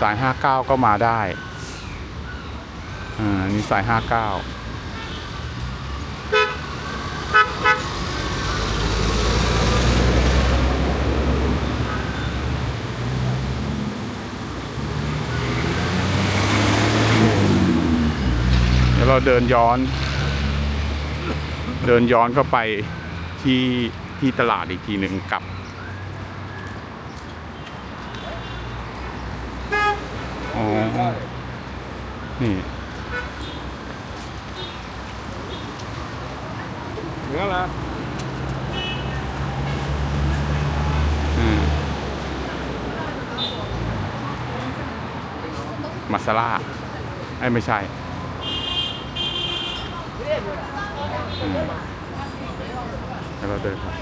สายห้าเก้าก็มาได้ อ่า นี่สายห้าเก้าเดี๋ยวเราเดินย้อน เดินย้อนเข้าไปที่ที่ตลาดอีกทีหนึ่งกลับ อ๋อ นี่เหนือละอืมมาซาล่าไอ้ยไม่ใช่อืมแล้วเราเดินครับ